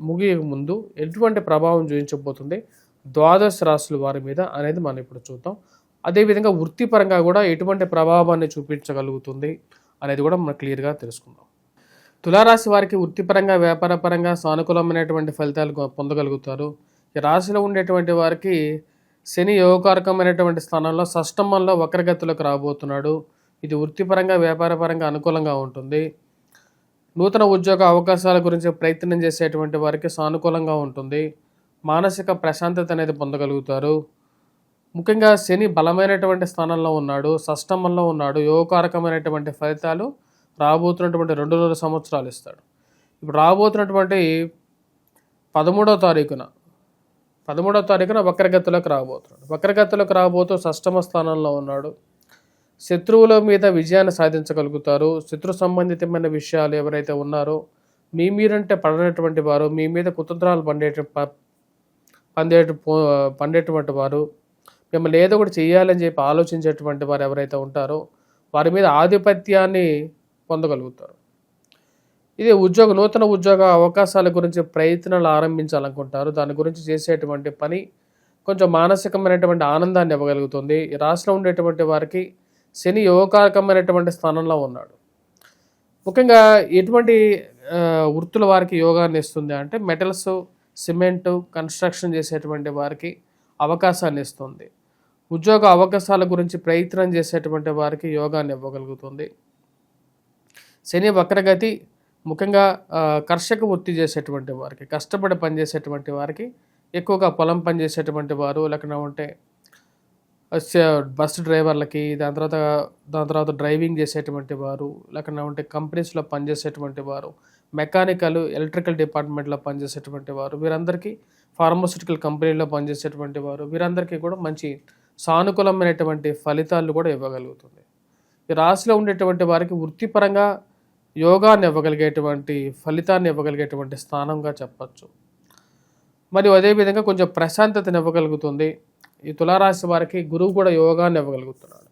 ముగియ ముందు ఎటువంటి ప్రభావం చూపించబోతుంది? ద్వాదశ రాశుల వారి మీద అనేది మనం ఇప్పుడు చూద్దాం. అదేవిధంగా వృత్తిపరంగా కూడా ఎటువంటి ప్రభావాన్ని చూపించగలుగుతుంది అనేది కూడా మనం క్లియర్గా తెలుసుకుందాం. తులారాశి వారికి వృత్తిపరంగా వ్యాపారపరంగా సానుకూలమైనటువంటి ఫలితాలు పొందగలుగుతారు. ఈ రాశిలో ఉండేటువంటి వారికి శని యోగకారకమైనటువంటి స్థానంలో సష్టమంలో వక్రగతిలోకి రాబోతున్నాడు. ఇది వృత్తిపరంగా వ్యాపారపరంగా అనుకూలంగా ఉంటుంది. నూతన ఉద్యోగ అవకాశాల గురించి ప్రయత్నం చేసేటువంటి వారికి సానుకూలంగా ఉంటుంది. మానసిక ప్రశాంతత అనేది పొందగలుగుతారు. ముఖ్యంగా శని బలమైనటువంటి స్థానంలో ఉన్నాడు షష్టమంలో ఉన్నాడు యోగకారకమైనటువంటి ఫలితాలు రాబోతున్నటువంటి రెండు రెండు సంవత్సరాలు ఇస్తాడు. ఇప్పుడు రాబోతున్నటువంటి పదమూడవ తారీఖున పదమూడవ తారీఖున వక్రగతిలోకి రాబోతున్నాడు. వక్రగతిలోకి రాబోతూ షష్టమ స్థానంలో ఉన్నాడు. శత్రువుల మీద విజయాన్ని సాధించగలుగుతారు. శత్రు సంబంధితమైన విషయాలు ఎవరైతే ఉన్నారో మీ మీరంటే పడనటువంటి వారు మీ మీద కుతంత్రాలు పండేట పండే పండేటువంటి వారు మిమ్మల్ని ఏదో ఒకటి చేయాలని చెప్పి ఆలోచించేటువంటి వారు ఎవరైతే ఉంటారో వారి మీద ఆధిపత్యాన్ని పొందగలుగుతారు. ఇది ఉద్యోగ నూతన ఉద్యోగ అవకాశాల గురించి ప్రయత్నాలు ఆరంభించాలనుకుంటారు. దాని గురించి చేసేటువంటి పని కొంచెం మానసికమైనటువంటి ఆనందాన్ని ఇవ్వగలుగుతుంది. రాష్ట్రంలో ఉండేటువంటి వారికి శని యోగకారకమైనటువంటి స్థానంలో ఉన్నాడు. ముఖ్యంగా ఎటువంటి వృత్తుల వారికి యోగాన్ని ఇస్తుంది అంటే మెటల్స్ సిమెంటు కన్స్ట్రక్షన్ చేసేటువంటి వారికి అవకాశాన్ని ఇస్తుంది. ఉద్యోగ అవకాశాల గురించి ప్రయత్నం చేసేటువంటి వారికి యోగాన్ని ఇవ్వగలుగుతుంది. శని వక్రగతి ముఖ్యంగా కర్షక వృత్తి చేసేటువంటి వారికి కష్టపడి పనిచేసేటువంటి వారికి ఎక్కువగా పొలం పనిచేసేటువంటి వారు లేకుండా ఉంటే బస్ డ్రైవర్లకి దాని తర్వాత దాని తర్వాత డ్రైవింగ్ చేసేటువంటి వారు లేకుండా ఉంటే కంపెనీస్లో పనిచేసేటువంటి వారు మెకానికల్ ఎలక్ట్రికల్ డిపార్ట్మెంట్లో పనిచేసేటువంటి వారు వీరందరికీ ఫార్మస్యూటికల్ కంపెనీలో పనిచేసేటువంటి వారు వీరందరికీ కూడా మంచి సానుకూలమైనటువంటి ఫలితాలు కూడా ఇవ్వగలుగుతుంది. ఈ రాశిలో ఉండేటువంటి వారికి వృత్తిపరంగా యోగాన్ని ఇవ్వగలిగేటువంటి ఫలితాన్ని ఇవ్వగలిగేటువంటి స్థానంగా చెప్పచ్చు. మరియు అదేవిధంగా కొంచెం ప్రశాంతతను ఇవ్వగలుగుతుంది ఈ తులారాశి వారికి గురువు కూడా యోగాన్ని ఇవ్వగలుగుతున్నాడు.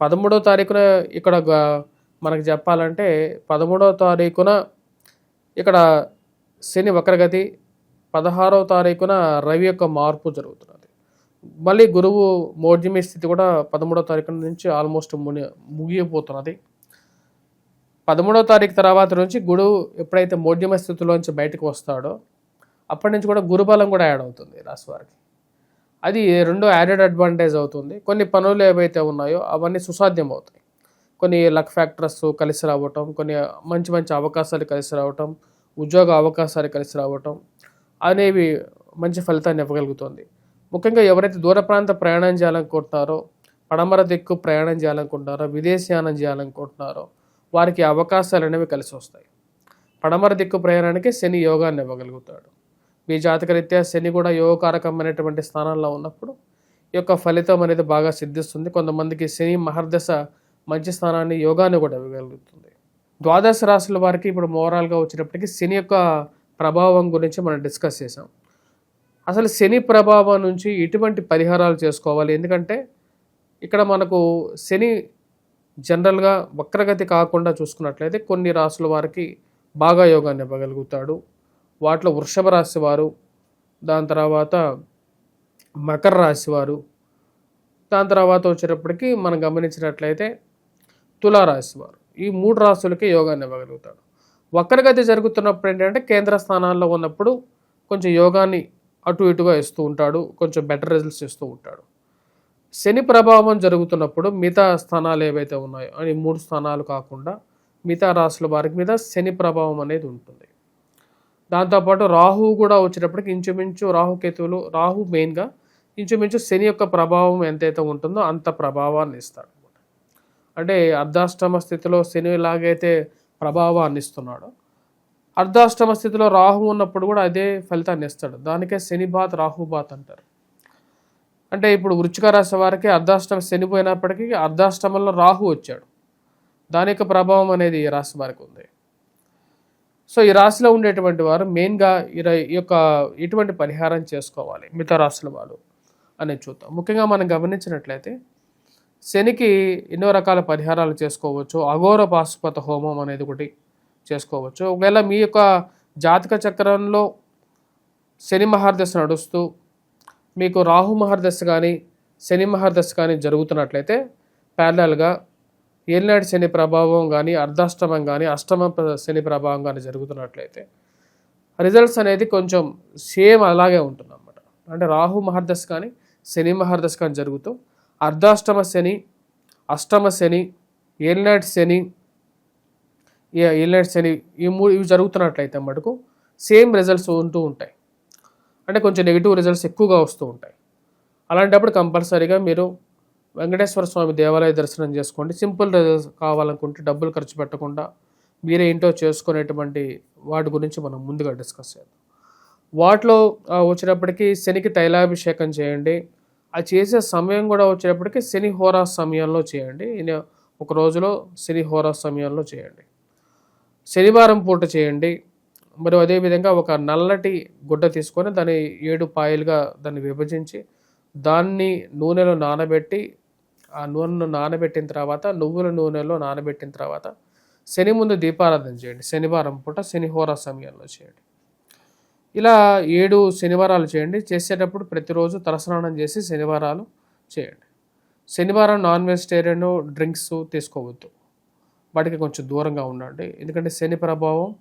పదమూడో తారీఖున ఇక్కడ మనకు చెప్పాలంటే పదమూడో తారీఖున ఇక్కడ శని వక్రగతి పదహారవ తారీఖున రవి యొక్క మార్పు జరుగుతున్నది. మళ్ళీ గురువు మోడ్యమి స్థితి కూడా పదమూడో తారీఖు నుంచి ఆల్మోస్ట్ ముని ముగియబోతున్నది. పదమూడవ తారీఖు తర్వాత నుంచి గురువు ఎప్పుడైతే మోర్జమ స్థితిలోంచి బయటకు వస్తాడో అప్పటి నుంచి కూడా గురుబలం కూడా యాడ్ అవుతుంది రాశి వారికి. అది రెండో యాడెడ్ అడ్వాంటేజ్ అవుతుంది. కొన్ని పనులు ఏవైతే ఉన్నాయో అవన్నీ సుసాధ్యం అవుతాయి కొన్ని లక్ ఫ్యాక్టర్స్ కలిసి రావటం కొన్ని మంచి మంచి అవకాశాలు కలిసి రావటం ఉద్యోగ అవకాశాలు కలిసి రావటం అనేవి మంచి ఫలితాన్ని ఇవ్వగలుగుతుంది. ముఖ్యంగా ఎవరైతే దూర ప్రాంత ప్రయాణం చేయాలనుకుంటున్నారో పడమర దిక్కు ప్రయాణం చేయాలనుకుంటున్నారో విదేశయానం చేయాలనుకుంటున్నారో వారికి అవకాశాలు అనేవి కలిసి వస్తాయి. పడమర దిక్కు ప్రయాణానికి శని యోగాన్ని ఇవ్వగలుగుతాడు. మీ జాతకరీత్యా శని కూడా యోగకారకమైనటువంటి స్థానంలో ఉన్నప్పుడు ఈ యొక్క ఫలితం అనేది బాగా సిద్ధిస్తుంది. కొంతమందికి శని మహర్దశ మంచి స్థానాన్ని యోగాన్ని కూడా ఇవ్వగలుగుతుంది. ద్వాదశ రాశుల వారికి ఇప్పుడు మోరల్గా వచ్చినప్పటికీ శని యొక్క ప్రభావం గురించి మనం డిస్కస్ చేసాం అసలు శని ప్రభావం నుంచి ఎటువంటి పరిహారాలు చేసుకోవాలి. ఎందుకంటే ఇక్కడ మనకు శని జనరల్గా వక్రగతి కాకుండా చూసుకున్నట్లయితే కొన్ని రాసుల వారికి బాగా యోగాన్ని ఇవ్వగలుగుతాడు. వాటిలో వృషభ రాశి వారు దాని తర్వాత మకర రాశి వారు దాని తర్వాత వచ్చేటప్పటికి మనం గమనించినట్లయితే తులారాశి వారు ఈ మూడు రాశులకే యోగాన్ని ఇవ్వగలుగుతాడు వక్రగతి జరుగుతున్నప్పుడు ఏంటంటే కేంద్ర స్థానాల్లో ఉన్నప్పుడు కొంచెం యోగాన్ని అటు ఇటుగా ఇస్తూ ఉంటాడు కొంచెం బెటర్ రిజల్ట్స్ ఇస్తూ ఉంటాడు. శని ప్రభావం జరుగుతున్నప్పుడు మిగతా స్థానాలు ఏవైతే ఉన్నాయో అని మూడు స్థానాలు కాకుండా మిగతా రాశుల వారికి మీద శని ప్రభావం అనేది ఉంటుంది. దాంతోపాటు రాహు కూడా వచ్చేటప్పటికి ఇంచుమించు రాహుకేతువులు రాహు మెయిన్గా ఇంచుమించు శని యొక్క ప్రభావం ఎంతైతే ఉంటుందో అంత ప్రభావాన్ని ఇస్తాడు అంటే అర్ధాష్టమ స్థితిలో శని ఎలాగైతే ప్రభావాన్ని ఇస్తున్నాడో అర్ధాష్టమ స్థితిలో రాహు ఉన్నప్పుడు కూడా అదే ఫలితాన్ని ఇస్తాడు. దానికే శని బాత్ రాహు బాత్ అంటారు. అంటే ఇప్పుడు వృచ్చిక రాశి వారికి అర్ధాష్టమ శని పోయినప్పటికీ అర్ధాష్టమంలో రాహు వచ్చాడు. దాని యొక్క ప్రభావం అనేది ఈ రాశి వారికి ఉంది. సో ఈ రాశిలో ఉండేటువంటి వారు మెయిన్గా ఈ యొక్క ఎటువంటి పరిహారం చేసుకోవాలి మిగతా రాశుల వాళ్ళు అనేది చూద్దాం. ముఖ్యంగా మనం గమనించినట్లయితే శనికి ఎన్నో రకాల పరిహారాలు చేసుకోవచ్చు అఘోర పాశుపత హోమం అనేది ఒకటి చేసుకోవచ్చు. ఒకవేళ మీ యొక్క జాతక చక్రంలో శని మహర్దశ నడుస్తూ మీకు రాహు మహర్దశ కానీ శని మహర్దశ కానీ జరుగుతున్నట్లయితే ప్యారలల్గా ఏలినాటి శని ప్రభావం కానీ అర్ధాష్టమం కానీ అష్టమ శని ప్రభావం కానీ జరుగుతున్నట్లయితే రిజల్ట్స్ అనేది కొంచెం సేమ్ అలాగే ఉంటుంది అన్నమాట అంటే రాహు మహర్దశ కానీ శని మహర్దశ కానీ జరుగుతూ అర్ధాష్టమ శని అష్టమ శని ఏలినాటి శని ఈ ఏలినాటి శని ఈ మూడు ఇవి జరుగుతున్నట్లయితే మటుకు సేమ్ రిజల్ట్స్ ఉంటూ ఉంటాయి. అంటే కొంచెం నెగిటివ్ రిజల్ట్స్ ఎక్కువగా వస్తూ ఉంటాయి. అలాంటప్పుడు కంపల్సరీగా మీరు వెంకటేశ్వర స్వామి దేవాలయ దర్శనం చేసుకోండి. సింపుల్ కావాలనుకుంటే డబ్బులు ఖర్చు పెట్టకుండా మీరే ఇంట్లో చేసుకునేటువంటి వాటి గురించి మనం ముందుగా డిస్కస్ చేద్దాం. వాటిలో వచ్చినప్పటికీ వచ్చేటప్పటికి శనికి తైలాభిషేకం చేయండి. అది చేసే సమయం కూడా వచ్చేటప్పటికి శని హోరా సమయంలో చేయండి. ఒక రోజులో శని హోరా సమయంలో చేయండి. శనివారం పూట చేయండి. మరి అదేవిధంగా ఒక నల్లటి గుడ్డ తీసుకొని దాన్ని ఏడు పాయలుగా దాన్ని విభజించి దాన్ని నూనెలో నానబెట్టి ఆ నూనెను నానబెట్టిన తర్వాత నువ్వుల నూనెలో నానబెట్టిన తర్వాత శని ముందు దీపారాధన చేయండి. శనివారం పూట శనిహోర సమయంలో చేయండి. ఇలా ఏడు శనివారాలు చేయండి. చేసేటప్పుడు ప్రతిరోజు తలస్నానం చేసి శనివారాలు చేయండి. శనివారం నాన్ వెజిటేరియన్ డ్రింక్స్ తీసుకోవద్దు. వాటికి కొంచెం దూరంగా ఉండండి. ఎందుకంటే శని ప్రభావం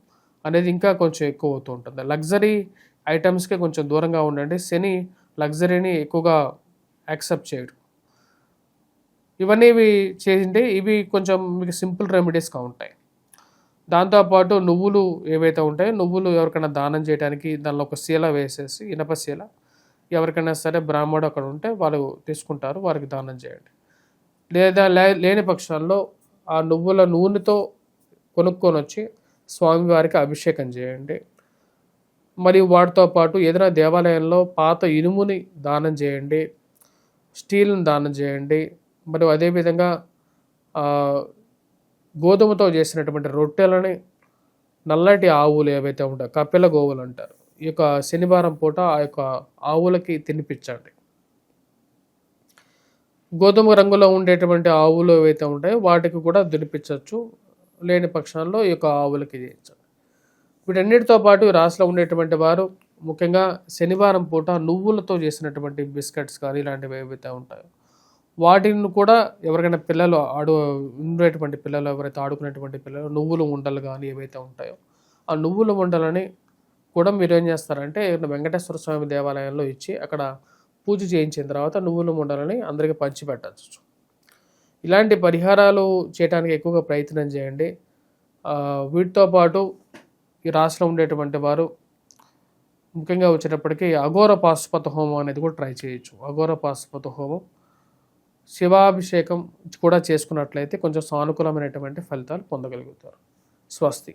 అనేది ఇంకా కొంచెం ఎక్కువ అవుతూ ఉంటుంది. లగ్జరీ ఐటమ్స్కి కొంచెం దూరంగా ఉండండి. శని లగ్జరీని ఎక్కువగా యాక్సెప్ట్ చేయడు. ఇవన్నీ ఇవి చేసింటే ఇవి కొంచెం మీకు సింపుల్ రెమెడీస్గా ఉంటాయి. దాంతోపాటు నువ్వులు ఏవైతే ఉంటాయో నువ్వులు ఎవరికైనా దానం చేయడానికి దానిలో ఒక శీల వేసేసి ఇనప శీల ఎవరికైనా సరే బ్రాహ్మడు అక్కడ ఉంటే వాళ్ళు తీసుకుంటారు వారికి దానం చేయండి. లేదా లే- లేని పక్షాల్లో ఆ నువ్వుల నూనెతో కొనుక్కొని వచ్చి స్వామివారికి అభిషేకం చేయండి. మరియు వాటితో పాటు ఏదైనా దేవాలయంలో పాత ఇనుముని దానం చేయండి స్టీల్ని దానం చేయండి మరియు అదేవిధంగా గోధుమతో చేసినటువంటి రొట్టెలని నల్లటి ఆవులు ఏవైతే ఉంటాయో కపిల గోవులు అంటారు. ఈ యొక్క శనివారం పూట ఆ యొక్క ఆవులకి తినిపించండి. గోధుమ రంగులో ఉండేటువంటి ఆవులు ఏవైతే ఉంటాయో వాటికి కూడా తినిపించవచ్చు. లేని పక్షాల్లో ఈ యొక్క ఆవులకి చేయించండి. వీటన్నిటితో పాటు రాసులో రాశిలో ఉండేటువంటి వారు ముఖ్యంగా శనివారం పూట నువ్వులతో చేసినటువంటి బిస్కెట్స్ కానీ ఇలాంటివి ఏవైతే ఉంటాయో వాటిని కూడా ఎవరికైనా పిల్లలు ఆడు ఉండేటువంటి పిల్లలు ఎవరైతే ఆడుకునేటువంటి పిల్లలు నువ్వుల ఉండలు కానీ ఏవైతే ఉంటాయో ఆ నువ్వుల ఉండలని కూడా మీరు ఏం చేస్తారంటే వెంకటేశ్వర స్వామి దేవాలయంలో ఇచ్చి అక్కడ పూజ చేయించిన తర్వాత నువ్వుల ఉండలని అందరికీ పంచిపెట్టచ్చు. ఇలాంటి పరిహారాలు చేయడానికి ఎక్కువగా ప్రయత్నం చేయండి. వీటితో పాటు ఈ రాశిలో ఉండేటువంటి వారు ముఖ్యంగా వచ్చేటప్పటికి అఘోర పాశుపత హోమం అనేది కూడా ట్రై చేయొచ్చు. అఘోర పాశుపత హోమం శివాభిషేకం కూడా చేసుకున్నట్లయితే కొంచెం సానుకూలమైనటువంటి ఫలితాలు పొందగలుగుతారు. స్వస్తి.